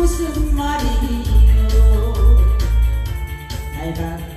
무슨 말이요 알바